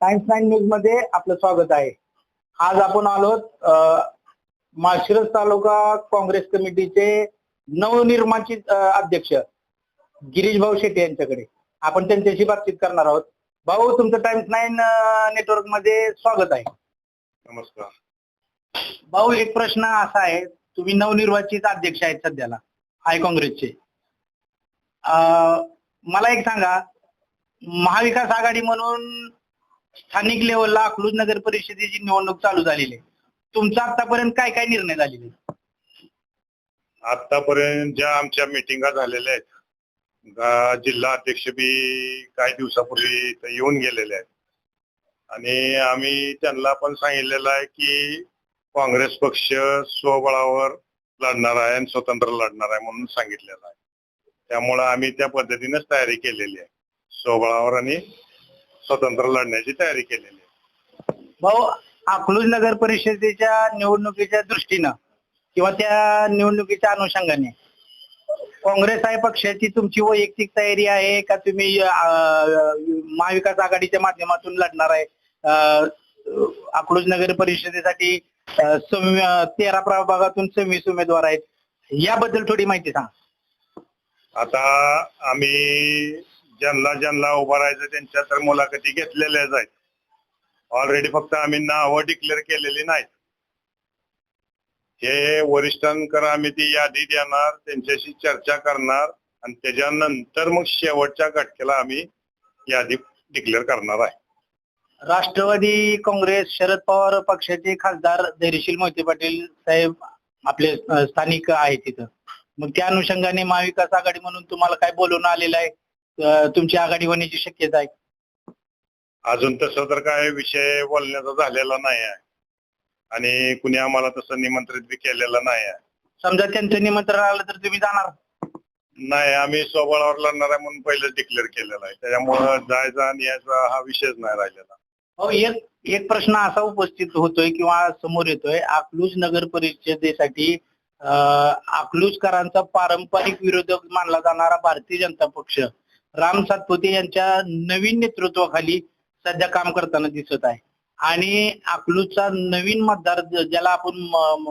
Times nine न्यूजमध्ये आपलं स्वागत आहे. आज आपण आलो माळशिरस तालुका काँग्रेस कमिटीचे नवनिर्माचित अध्यक्ष गिरीश भाऊ शेट्टी यांच्याकडे. आपण त्यांच्याशी बातचीत करणार आहोत. भाऊ तुमचं टाइम्स नाईन नेटवर्कमध्ये स्वागत आहे. नमस्कार. भाऊ एक प्रश्न असा आहे तुम्ही नवनिर्वाचित अध्यक्ष आहेत सध्याला आय काँग्रेसचे. मला एक सांगा महाविकास आघाडी म्हणून स्थानिक लेवलला अकलूज नगर परिषदेची निवडणूक चालू झालेली आहे. तुमचा आतापर्यंत काय काय निर्णय झालेले आतापर्यंत ज्या आमच्या मिटिंगा झालेल्या आहेत जिल्हा अध्यक्ष बी काही दिवसापूर्वी येऊन गेलेले आहेत. आणि आम्ही त्यांना पण सांगितलेलं आहे की काँग्रेस पक्ष स्वबळावर लढणार आहे आणि स्वतंत्र लढणार आहे म्हणून सांगितलेलं आहे. त्यामुळे आम्ही त्या पद्धतीनेच तयारी केलेली आहे. स्वबळावर आणि स्वतंत्र लढण्याची तयारी केलेली आहे. भाऊ अकलूज नगर परिषदेच्या निवडणुकीच्या दृष्टीनं किंवा त्या निवडणुकीच्या अनुषंगाने काँग्रेस आहे पक्षाची तुमची वैयक्तिक तयारी आहे का तुम्ही महाविकास आघाडीच्या माध्यमातून लढणार आहे? अकलूज नगर परिषदेसाठी तेरा प्रभागातून सव्वीस उमेदवार आहेत. याबद्दल थोडी माहिती सांगा. आता आम्ही ज्यांना ज्यांना उभं राहायचं त्यांच्या तर मुलाखती घेतलेल्याच आहेत. ऑलरेडी फक्त आम्ही नावं डिक्लेअर केलेली नाहीत. हे वरिष्ठांकर आम्ही ती यादी देणार त्यांच्याशी चर्चा करणार आणि त्याच्यानंतर मग शेवटच्या घटकेला आम्ही यादी डिक्लेअर करणार आहे. राष्ट्रवादी काँग्रेस शरद पवार पक्षाचे खासदार धैर्यशील मोहिते पाटील साहेब आपले स्थानिक आहेत तिथं. मग त्या अनुषंगाने महाविकास आघाडी म्हणून तुम्हाला काय बोलून आलेलं आहे? अं, तुमची आघाडी होण्याची शक्यता आहे. अजून तसं तर काय विषय बोलण्याचा झालेला नाही आहे. आणि कुणी आम्हाला तसं निमंत्रित बी केलेलं नाही आहे. समजा त्यांचं निमंत्रण आलं तर तुम्ही जाणार? नाही आम्ही स्वबळावर लढणार आहे म्हणून पहिलेच डिक्लेअर केलेला आहे. त्याच्यामुळं जायचा आणि याचा हा विषयच नाही राहिलेला. हो एक एक प्रश्न असा उपस्थित होतोय किंवा समोर येतोय अकलूज नगर परिषदेसाठी अं, अकलूजकरांचा पारंपरिक विरोधक मानला जाणारा भारतीय जनता पक्ष. राम सातपुते यांच्या नवीन नेतृत्वाखाली सध्या काम करताना दिसत आहे. आणि अकलूजचा नवीन मतदार ज्याला आपण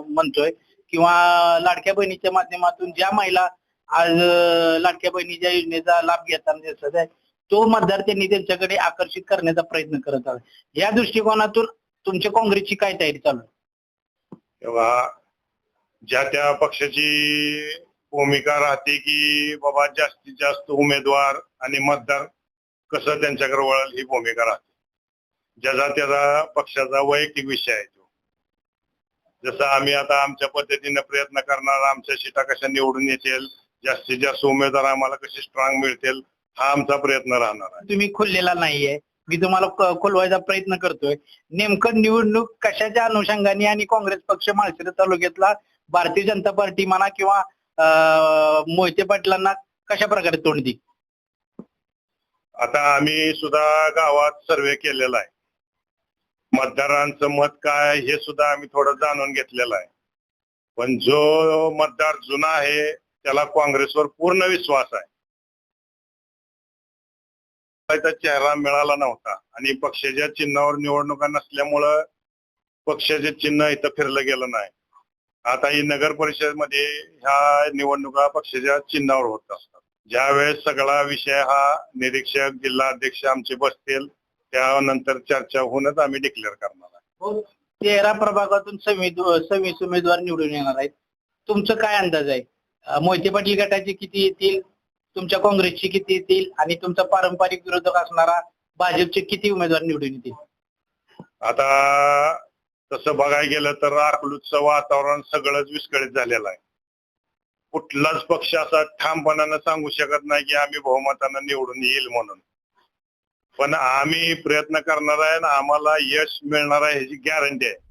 म्हणतोय किंवा लाडक्या बहिणीच्या माध्यमातून ज्या महिला आज लाडक्या बहिणीच्या योजनेचा लाभ घेताना दिसत आहे तो मतदार त्यांनी त्यांच्याकडे आकर्षित करण्याचा प्रयत्न करत आहे. या दृष्टिकोनातून तुमच्या काँग्रेसची काय तयारी चालू आहे? तेव्हा ज्या त्या पक्षाची भूमिका राहते की बाबा जास्तीत जास्त उमेदवार आणि मतदार कसं त्यांच्याकडे वळल ही भूमिका राहते. ज्याचा त्याचा पक्षाचा वैयक्तिक विषय आहे तो. जसं आम्ही आता आमच्या पद्धतीने प्रयत्न करणार आमच्या शिटा कशा निवडून येतील जास्तीत जास्त उमेदवार आम्हाला कसे स्ट्रॉंग मिळतील हा आमचा प्रयत्न राहणार आहे. तुम्ही खुललेला नाहीये. मी तुम्हाला खोलवायचा प्रयत्न करतोय. नेमकं निवडणूक कशाच्या अनुषंगाने आणि काँग्रेस पक्ष माळशिरस तालुक्यातला भारतीय जनता पार्टी म्हणा किंवा मोहिते पाटलांना कशा प्रकारे तोंड देईल? आता आम्ही सुद्धा गावात सर्वे केलेला आहे. मतदारांचं मत काय हे सुद्धा आम्ही थोडं जाणून घेतलेलं आहे. पण जो मतदार जुना आहे त्याला काँग्रेसवर पूर्ण विश्वास आहे. त्याचा चेहरा मिळाला नव्हता. आणि पक्षाच्या चिन्हावर निवडणुका नसल्यामुळं पक्षाचे चिन्ह इथं फिरलं गेलं नाही. आता ही नगर परिषदमध्ये ह्या निवडणुका पक्षाच्या चिन्हावर होत असतात. ज्यावेळेस सगळा विषय हा निरीक्षक जिल्हा अध्यक्ष आमचे बसतील त्यानंतर चर्चा होऊनच आम्ही डिक्लेअर करणार आहे. तेरा प्रभागातून सव्वीस उमेदवार निवडून येणार आहेत. तुमचं काय अंदाज आहे? मोहिते पाटील गटाचे किती येतील? तुमच्या काँग्रेसचे किती येतील? आणि तुमचा पारंपरिक विरोधक असणारा भाजपचे किती उमेदवार निवडून येतील? आता तसं बघायला गेलं तर अकलूजचं वातावरण सगळंच विस्कळीत झालेलं आहे. कुठलाच पक्ष असा ठामपणानं सांगू शकत नाही की आम्ही बहुमतानं निवडून येईल म्हणून. पण आम्ही प्रयत्न करणार आहे आणि आम्हाला यश मिळणार आहे ह्याची गॅरंटी आहे.